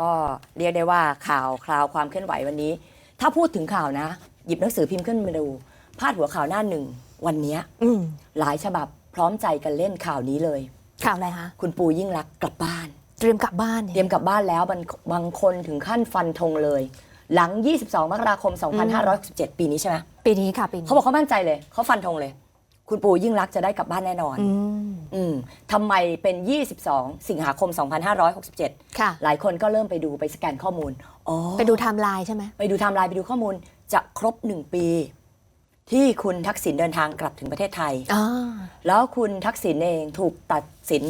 ก็เรียกได้ว่าข่าวคราวความเคลื่อนไหววันนี้ ถ้าพูดถึงข่าวนะ หยิบหนังสือพิมพ์ขึ้นมาดู พาดหัวข่าวหน้าหนึ่งวันเนี้ยอืมหลายฉบับพร้อมใจกันเล่นข่าวนี้เลย ข่าวอะไรคะคุณปูยิ่งรักษณ์กลับบ้าน เตรียมกลับบ้านเตรียมกลับบ้านแล้วบางบางคนถึงขั้นฟันธงเลย หลัง 22 มกราคม 2567 ปีนี้ใช่ไหมปีนี้ค่ะปีนี้เขาบอกเขามั่นใจเลยเขาฟันธงเลย คุณปูยิ่งรักษณ์จะได้กลับบ้านแน่นอนอืมอืมทำไมเป็น 22 สิงหาคม 2567 ค่ะ หลายคนก็เริ่มไปดูไปสแกนข้อมูลอ๋อไปดูไทม์ไลน์ใช่ไหมไปดูไทม์ไลน์ไปดูข้อมูลจะครบ1ปี ที่คุณทักษิณเดินทางกลับถึงประเทศไทยอ่าแล้วคุณทักษิณเองถูกตัดสิน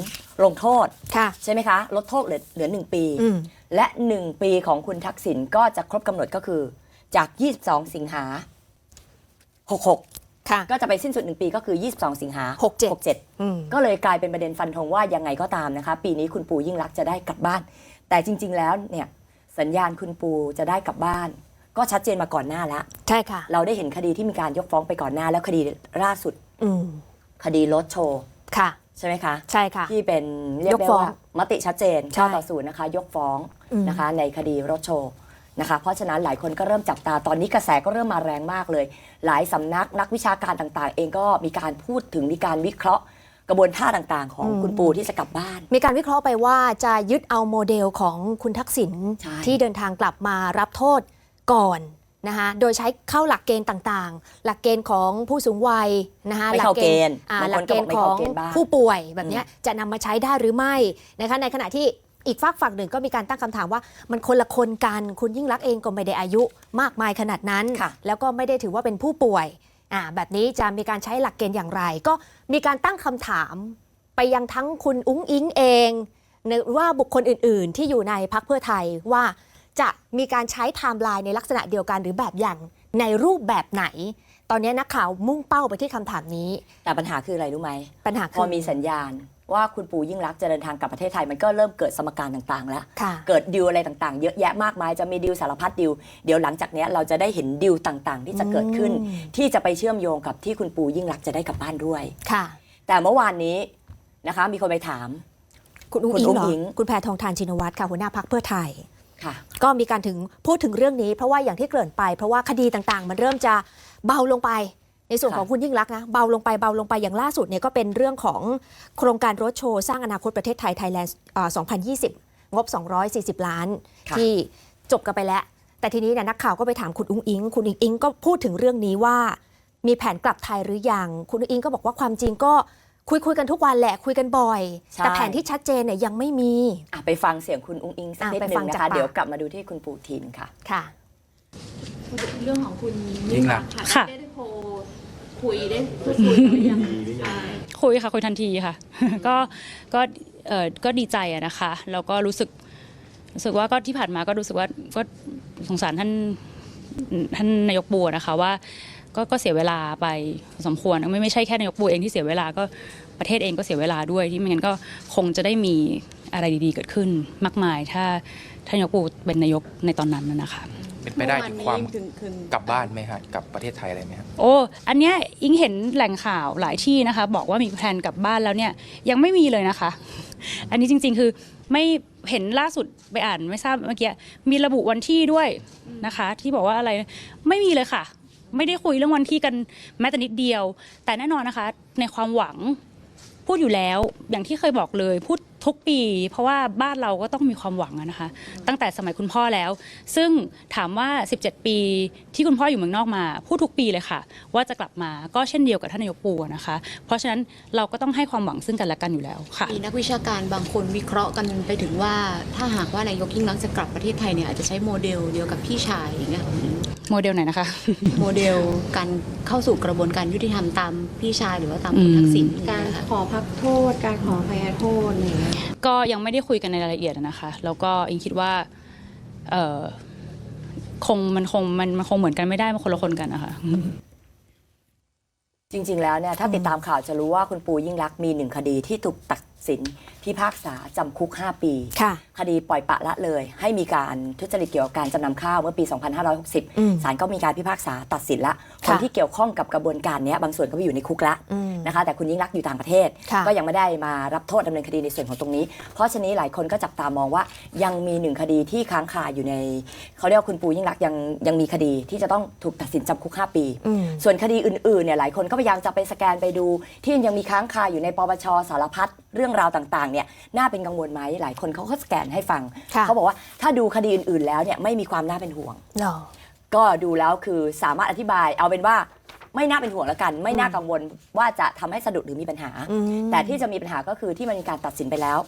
ลงโทษค่ะใช่ไหมคะ ลดโทษเหลือเหลือ1ปีอืมและ1ปีของคุณทักษิณก็จะครบกำหนดก็คือ จาก 22 สิงหา66 ค่ะ ก็จะไปสิ้นสุด 1 ปีก็คือ 22 สิงหา67 67 อืม ก็เลยกลายเป็นประเด็นฟันธงว่ายังไงก็ตามนะคะ ปีนี้คุณปูยิ่งรักษณ์จะได้กลับบ้าน แต่จริง ๆ แล้วเนี่ยสัญญาณคุณปูจะได้กลับบ้าน ก็ชัดเจนมาก่อนหน้าแล้วใช่ค่ะ เราได้เห็นคดีที่มีการยกฟ้องไปก่อนหน้า แล้วคดีล่าสุดอืม คดีรถโชว์ค่ะ ใช่ไหมคะ ใช่ค่ะ ที่เป็นเรียกยกได้ฟ้องว่ามติชัดเจนใช่9ต่อศูนย์นะคะ ยกฟ้องอืมนะคะ ในคดีรถโชว์ นะคะเพราะฉะนั้นหลายคนก็เริ่มจับตาตอนนี้กระแสก็เริ่มมาแรงมากเลย หลายสำนักนักวิชาการต่างๆ เองก็มีการพูดถึงมีการวิเคราะห์กระบวนท่าต่างๆ ของคุณปูที่จะกลับบ้าน มีการวิเคราะห์ไปว่าจะยึดเอาโมเดลของคุณทักษิณใช่ ที่เดินทางกลับมารับโทษก่อนนะคะโดยใช้เข้าหลักเกณฑ์ต่างๆ หลักเกณฑ์ของผู้สูงวัยนะคะไม่หลัเข้าเกณฑ์อ่าบางหลัคนกก็เกบณอกฑ์ไม่ขอเข้างเกณฑ์บ้าง ผู้ป่วยแบบเนี้ยจะนำมาใช้ได้หรือไม่นะคะในขณะที่ อีกฝากฝั่งหนึ่งก็มีการตั้งคำถามว่ามันคนละคนกัน คุณยิ่งรักษณ์เองก็ไม่ได้อายุมากมายขนาดนั้นค่ะแล้วก็ไม่ได้ถือว่าเป็นผู้ป่วยอ่าแบบนี้จะมีการใช้หลักเกณฑ์อย่างไร ก็มีการตั้งคำถามไปยังทั้งคุณอุ้งอิงเองหรือว่าบุคคลอื่น ๆ ที่อยู่ในพักเพื่อไทยว่าจะมีการใช้ไทม์ไลน์ในลักษณะเดียวกันหรือแบบอย่างในรูปแบบไหน ตอนนี้นักข่าวมุ่งเป้าไปที่คำถามนี้ แต่ปัญหาคืออะไรรู้ไหมปัญหาพคืออมีสัญญาณ ว่าคุณปูยิ่งรักษณ์จะเดินทางกลับประเทศไทยมันก็เริ่มเกิดสมการต่างๆ แล้ว ค่ะ เกิดดิวอะไรต่างๆ เยอะแยะมากมายจะมีดิวสารพัดดิวเดี๋ยวหลังจากเนี้ยเราจะได้เห็นดิวต่างๆ ที่จะเกิดขึ้น อืม ที่จะไปเชื่อมโยงกับที่คุณปูยิ่งรักษณ์จะได้กลับบ้านด้วย ค่ะ แต่เมื่อวานนี้นะคะมีคนไปถาม คุณอุ้งคุณอิงอุ้งเหรออิ๊งคุณแพทองทานชินวัตรค่ะหัวหน้าพักเพื่อไทย ค่ะ ก็มีการถึงพูดถึงเรื่องนี้ เพราะว่าอย่างที่เกริ่นไป เพราะว่าคดีต่างๆ มันเริ่มจะเบาลงไป ในส่วนค่ะของคุณยิ่งรักษณ์นะเบาลงไปเบาลงไปอย่างล่าสุดเนี่ยก็เป็นเรื่องของโครงการรถโชว์สร้างอนาคตประเทศไทยไทยแลนด์2020 งบ 240 ล้าน ค่ะ ที่จบกันไปแล้ว แต่ทีนี้เนี่ยนักข่าวก็ไปถามคุณอุ้งอิง คุณอุ้งอิงก็พูดถึงเรื่องนี้ว่า มีแผนกลับไทยหรือยังคุณอุ้งอิงก็บอกว่าความจริงก็คุยคุยกันทุกวันแหละคุยกันบ่อย ใช่ แต่แผนที่ชัดเจนเนี่ยยังไม่มี อะไปฟังเสียงคุณอุ้งอิงสักอะนิดไปหนึ่ฟังงนะจากคะ ปาก เดี๋ยวกลับมาดูที่คุณปูทินค่ะ ค่ะ เรื่องของคุณยิ่งรักษณ์ ค่ะ ได้ได้โทร คุยได้พูดคุยกันหรือยังใช่คุยค่ะคุยทันทีค่ะ ก็ก็เออก็ดีใจอะนะคะแล้วก็รู้สึกรู้สึกว่าก็ที่ผ่านมาก็รู้สึกว่าก็สงสารท่านท่านนายกปูนะคะว่าก็ก็เสียเวลาไปพอสมควรไม่ไม่ใช่แค่นายกปูเองที่เสียเวลาก็ประเทศเองก็เสียเวลาด้วยที่ไม่งั้นก็คงจะได้มีอะไรดีๆเกิดขึ้นมากมาย ถ้าท่านนายกปูเป็นนายกในตอนนั้นน่ะนะคะ เป็นไปได้ถึงความถึงถึงกลับบ้านไหมฮะกลับประเทศไทยอะไรไหมครับโอ้ อันเนี้ยอิงเห็นแหล่งข่าวหลายที่นะคะ บอกว่ามีแพลนกลับบ้านแล้วเนี่ยยังไม่มีเลยนะคะ อันนี้จริงๆคือไม่เห็นล่าสุดไปอ่านไม่ทราบเมื่อกี้มีระบุวันที่ด้วยนะคะ ที่บอกว่าอะไรไม่มีเลยค่ะ ไม่ได้คุยเรื่องวันที่กันแม้แต่นิดเดียว แต่แน่นอนนะคะ ในความหวังพูดอยู่แล้วอย่างที่เคยบอกเลยพูด ทุกปี เพราะว่าบ้านเราก็ต้องมีความหวังอะนะคะ ตั้งแต่สมัยคุณพ่อแล้ว ซึ่งถามว่า 17 ปีที่คุณพ่ออยู่เมืองนอกมา พูดทุกปีเลยค่ะ ว่าจะกลับมาก็เช่นเดียวกับท่านนายกปูอะนะคะ เพราะฉะนั้นเราก็ต้องให้ความหวังซึ่งกันและกันอยู่แล้วค่ะ มีนักวิชาการบางคนวิเคราะห์กันไปถึงว่า ถ้าหากว่านายกยิ่งรักษณ์จะกลับประเทศไทยเนี่ยอาจจะใช้โมเดลเดียวกับพี่ชายอย่างเงี้ย โมเดลไหนนะคะ โมเดลการเข้าสู่กระบวนการยุติธรรมตามพี่ชายหรือว่าตามคุณทักษิณการเนี่ยค่ะขอพักโทษ การขออภัยโทษอะไรอย่างเงี้ยก็ยังไม่ได้คุยกันในรายละเอียดอะนะคะ แล้วก็อิงคิดว่าเออคงมันคงมันมันคงเหมือนกันไม่ได้มันคนละคนกันนะคะจริง ๆ แล้วเนี่ยถ้าติดตามข่าวจะรู้ว่าคุณปูยิ่งรักษณ์มีหนึ่งคดีที่ถูกตัด สินพิพากษาจำคุก 5 ปี ค่ะคดีปล่อยปละละเลย ให้มีการทุจริตเกี่ยวกับการจำนำข้าวเมื่อปี อืม2560ศาลก็มีการพิพากษาตัดสินละคนค่ะที่เกี่ยวข้องกับกระบวนการเนี้ยบางส่วนก็ไปอยู่ในคุกละอืมนะคะ แต่คุณยิ่งรักษณ์อยู่ต่างประเทศ ค่ะก็ยังไม่ได้มารับโทษดำเนินคดีในส่วนของตรงนี้ เพราะฉะนั้นหลายคนก็จับตามองว่ายังมีหนึ่งคดีที่ค้างคาอยู่ในเขาเรียกว่าคุณปูยิ่งรักษณ์ยังยังมีคดีที่จะต้องถูกตัดสินจำคุก 5 ปี อืม ส่วนคดีอื่นๆเนี่ยหลายคนก็พยายามจะไปสแกนไปดู ที่ยังมีค้างคาอยู่ในปปชสารพัด เรื่องราวต่างๆเนี่ยน่าเป็นกังวลไหมหลายคนเขาก็สแกนให้ฟัง ค่ะ เขาบอกว่าถ้าดูคดีอื่น ๆ แล้วเนี่ยไม่มีความน่าเป็นห่วงเหรอ ก็ดูแล้วคือสามารถอธิบายเอาเป็นว่าไม่น่าเป็นห่วงแล้วกัน ไม่น่ากังวลว่าจะทำให้สะดุดหรือมีปัญหา อืม แต่ที่จะมีปัญหาก็คือที่มันมีการตัดสินไปแล้ว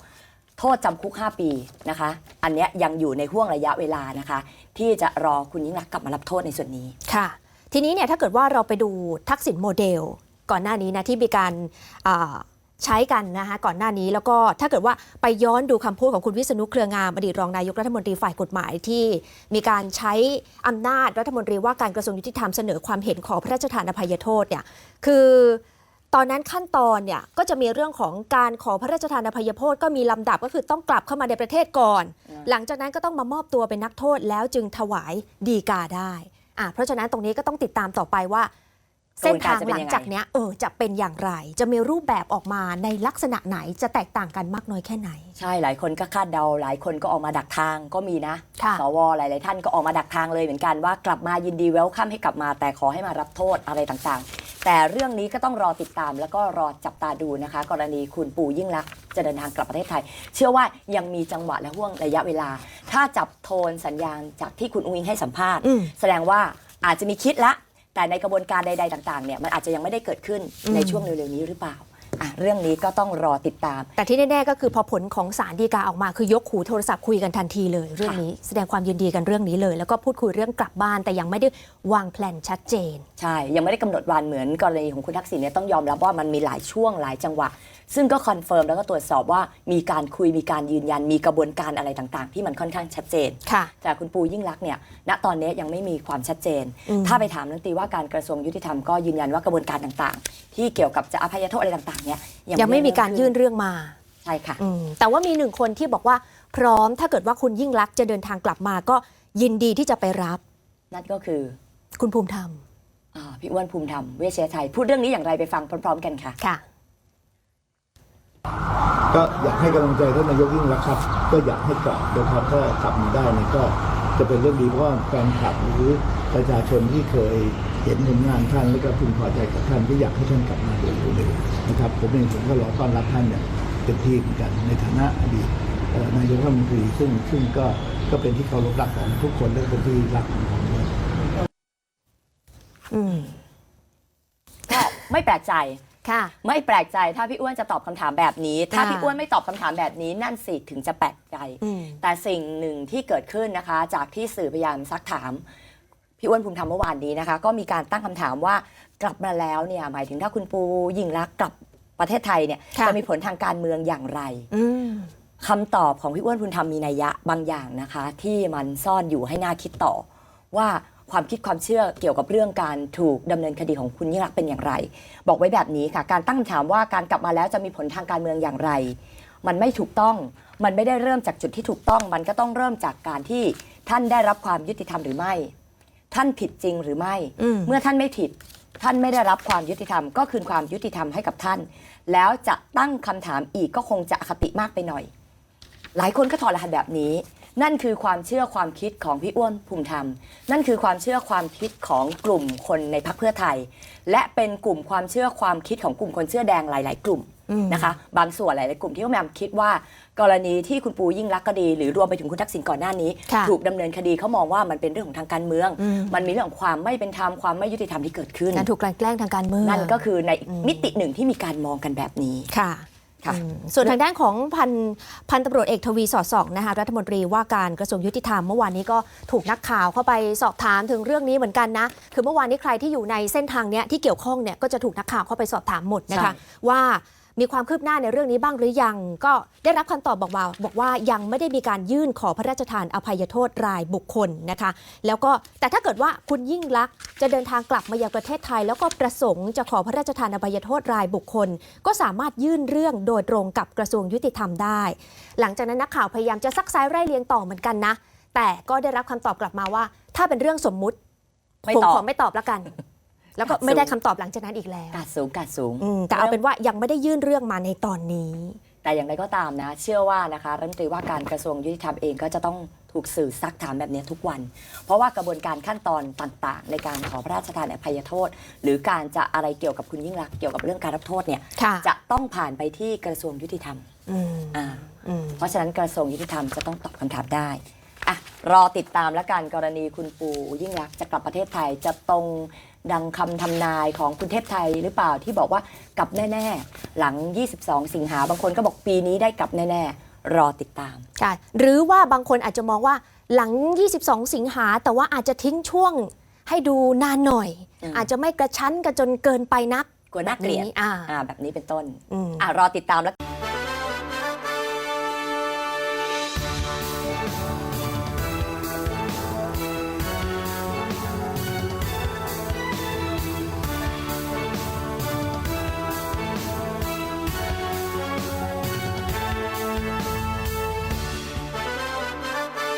โทษจำคุก 5 ปีนะคะ อันเนี้ยยังอยู่ในห่วงระยะเวลานะคะ ที่จะรอคุณยิ่งรักษณ์กลับมารับโทษในส่วนนี้ ค่ะ ทีนี้เนี่ยถ้าเกิดว่าเราไปดูทักษิณโมเดล ก่อนหน้านี้นะที่มีการอ่า ใช้กันนะคะก่อนหน้านี้แล้วก็ถ้าเกิดว่าไปย้อนดูคำพูดของคุณวิษณุเครืองามอดีตรองนายกรัฐมนตรีฝ่ายกฎหมายที่มีการใช้อำนาจรัฐมนตรีว่าการกระทรวงยุติธรรมเสนอความเห็นขอพระราชทานอภัยโทษเนี่ยคือตอนนั้นขั้นตอนเนี่ยก็จะมีเรื่องของการขอพระราชทานอภัยโทษก็มีลำดับก็คือต้องกลับเข้ามาในประเทศก่อน หลังจากนั้นก็ต้องมามอบตัวเป็นนักโทษแล้วจึงถวายดีกาได้อะเพราะฉะนั้นตรงนี้ก็ต้องติดตามต่อไปว่า เส้นทางหลังจากเนี้ยเออจะเป็นอย่างไร จะมีรูปแบบออกมาในลักษณะไหนจะแตกต่างกันมากน้อยแค่ไหน ใช่หลายคนก็คาดเดาหลายคนก็ออกมาดักทางก็มีนะค่ะสวหลาย ๆ ท่านก็ออกมาดักทางเลยเหมือนกันว่ากลับมายินดีเวลคัมให้กลับมา แต่ขอให้มารับโทษอะไรต่างๆ แต่เรื่องนี้ก็ต้องรอติดตามแล้วก็รอจับตาดูนะคะ กรณีคุณปู่ยิ่งรักษณ์จะเดินทางกลับประเทศไทย เชื่อว่ายังมีจังหวะและห่วงระยะเวลา ถ้าจับโทนสัญญาณจากที่คุณอุ้งอิงให้สัมภาษณ์อืมแสดงว่าอาจจะมีคิดละ แต่ในกระบวนการใด ๆ ต่างๆเนี่ยมันอาจจะยังไม่ได้เกิดขึ้นอืมในช่วงเร็วๆนี้หรือเปล่า อะเรื่องนี้ก็ต้องรอติดตาม แต่ที่แน่ๆก็คือพอผลของสารดีกาออกมาคือยกหูโทรศัพท์คุยกันทันทีเลย เรื่องนี้แสดงความยินดีกันเรื่องนี้เลย แล้วก็พูดคุยเรื่องกลับบ้านแต่ยังไม่ได้วางแผนชัดเจน ใช่ ยังไม่ได้กำหนดวันเหมือนกรณีของคุณทักษิณเนี่ยต้องยอมรับว่ามันมีหลายช่วงหลายจังหวะ ซึ่งก็คอนเฟิร์มแล้วก็ตรวจสอบว่ามีการคุยมีการยืนยันมีกระบวนการอะไรต่างๆ ที่มันค่อนข้างชัดเจน ค่ะ แต่คุณปูยิ่งรักษณ์เนี่ย ณ ตอนนี้ยังไม่มีความชัดเจน อืม ถ้าไปถามรัฐมนตรีว่าการกระทรวงยุติธรรมก็ยืนยันว่ากระบวนการต่างๆ ที่เกี่ยวกับจะอภัยโทษอะไรต่างๆเนี่ยยังไม่มีการยื่นเเรื่องมาใช่ค่ะอืมแต่ว่ามีหนึ่งคนที่บอกว่าพร้อมถ้าเกิดว่าคุณยิ่งรักษณ์จะเดินทางกลับมาก็ยินดีที่จะไปรับ นั่นก็คือ คุณภูมิธรรมอ่าพี่อ้วนภูมิธรรมเวชยชัยพูดเรื่องนี้อย่างไรไปฟังพร้อม ๆ กันค่ะค่ะ ก็อยากให้กำลังใจท่านนายกยิ่งรักษณ์ครับ ก็อยากให้กลับนะครับถ้ากลับมาได้เนี่ยก็จะเป็นเรื่องดีเพราะว่าแฟนคลับหรือ ประชาชนที่เคยเห็นผลงานท่านแล้วก็พึงพอใจกับท่านก็อยากให้ท่านกลับมาโดยเร็วๆนะครับ ผมเองผมก็รอต้อนรับท่านเนี่ยเต็มที่เหมือนกันในฐานะอดีตเอ่อนายกรัฐมนตรีซึ่งซึ่งก็ก็เป็นที่เคารพรักของทุกคนและเป็นที่รักของผมด้วยอืมก็ไม่แปลกใจค่ะ ไม่แปลกใจถ้าพี่อ้วนจะตอบคำถามแบบนี้ ถ้าค่ะพี่อ้วนไม่ตอบคำถามแบบนี้ นั่นสิถึงจะแปลกใจอืมแต่สิ่งหนึ่งที่เกิดขึ้นนะคะ จากที่สื่อพยายามซักถาม พี่อ้วนภูมิธรรมเมื่อวานนี้นะคะ ก็มีการตั้งคำถามว่ากลับมาแล้วเนี่ยหมายถึงถ้าคุณปูยิ่งรักษณ์กลับประเทศไทยเนี่ยค่ะจะมีผลทางการเมืองอย่างไรอืมคำตอบของพี่อ้วนภูมิธรรมมีนัยยะบางอย่างนะคะ ที่มันซ่อนอยู่ให้น่าคิดต่อ ว่าความคิดความเชื่อเกี่ยวกับเรื่องการถูกดำเนินคดีของคุณยิ่งรักษณ์เป็นอย่างไร บอกไว้แบบนี้ค่ะ การตั้งคำถามว่าการกลับมาแล้วจะมีผลทางการเมืองอย่างไร มันไม่ถูกต้องมันไม่ได้เริ่มจากจุดที่ถูกต้อง มันก็ต้องเริ่มจากการที่ท่านได้รับความยุติธรรมหรือไม่ ท่านผิดจริงหรือไม่อืมเมื่อท่านไม่ผิด ท่านไม่ได้รับความยุติธรรม ก็คืนความยุติธรรมให้กับท่าน แล้วจะตั้งคำถามอีกก็คงจะอคติมากไปหน่อย หลายคนก็ถอดรหัสแบบนี้ นั่นคือความเชื่อความคิดของพี่อ้วนภูมิธรรม นั่นคือความเชื่อความคิดของกลุ่มคนในพรรคเพื่อไทย และเป็นกลุ่มความเชื่อความคิดของกลุ่มคนเสื้อแดงหลาย ๆ กลุ่มอืม นะคะ บางส่วนหลาย ๆ กลุ่มที่เขาพยายามคิดว่า กรณีที่คุณปูยิ่งรักษณ์ก็ดี หรือรวมไปถึงคุณทักษิณก่อนหน้านี้ค่ะถูกดำเนินคดีเขามองว่ามันเป็นเรื่องของทางการเมืองอืมมันมีเรื่องของความไม่เป็นธรรมความไม่ยุติธรรมที่เกิดขึ้นการถูกกลั่นแกล้งทางการเมืองนั่นก็คือในอืมมิติหนึ่งที่มีการมองกันแบบนี้ค่ะค่ะอืมส่วนทางด้านของพันพันตำรวจเอกทวีสอดส่องนะคะรัฐมนตรีว่าการกระทรวงยุติธรรมเมื่อวานนี้ก็ถูกนักข่าวเข้าไปสอบถามถึงเรื่องนี้เหมือนกันนะ คือเมื่อวานนี้ใครที่อยู่ในเส้นทางเนี้ยที่เกี่ยวข้องเนี่ยก็จะถูกนักข่าวเข้าไปสอบถามหมดนะคะใช่ว่า มีความคืบหน้าในเรื่องนี้บ้างหรือยัง ก็ได้รับคำตอบบอกว่าบอกว่ายังไม่ได้มีการยื่นขอพระราชทานอภัยโทษรายบุคคลนะคะ แล้วก็แต่ถ้าเกิดว่าคุณยิ่งลักษณ์จะเดินทางกลับมายังประเทศไทย แล้วก็ประสงค์จะขอพระราชทานอภัยโทษรายบุคคล ก็สามารถยื่นเรื่องโดยตรงกับกระทรวงยุติธรรมได้ หลังจากนั้นนักข่าวพยายามจะซักซ้ายไล่เลียงต่อเหมือนกันนะ แต่ก็ได้รับคำตอบกลับมาว่า ถ้าเป็นเรื่องสมมุติผมขอไม่ตอบแล้วกัน แล้วก็ไม่ได้คำตอบหลังจากนั้นอีกแล้วกาดสูงกาดสูง อืมแต่เอาเป็นว่ายังไม่ได้ยื่นเรื่องมาในตอนนี้ แต่อย่างไรก็ตามนะ เชื่อว่านะคะรัฐมนตรีว่าการกระทรวงยุติธรรมเองก็จะต้องถูกสื่อซักถามแบบนี้ทุกวัน เพราะว่ากระบวนการขั้นตอนต่างๆ ในการขอพระราชทานอภัยโทษ หรือการจะอะไรเกี่ยวกับคุณยิ่งรักษณ์เกี่ยวกับเรื่องการรับโทษเนี่ยค่ะจะต้องผ่านไปที่กระทรวงยุติธรรมอืมอ่าอืมเพราะฉะนั้นกระทรวงยุติธรรมจะต้องตอบคำถามได้ อะรอติดตามแล้วกันกรณีคุณปูยิ่งรักษณ์จะกลับประเทศไทยจะตรงดังคำทำนายของคุณเทพไทยหรือเปล่าที่บอกว่ากลับแน่ ๆ หลัง 22 สิงหาบางคนก็บอกปีนี้ได้กลับแน่ ๆ รอติดตาม ใช่หรือว่าบางคนอาจจะมองว่าหลัง 22 สิงหาแต่ว่าอาจจะทิ้งช่วงให้ดูนานหน่อย อืม อาจจะไม่กระชั้นกันจนเกินไปนักกลัวน่าเกลียดแบบนี้อ่า อ่าแบบนี้เป็นต้นอืม อะรอติดตามแล้ว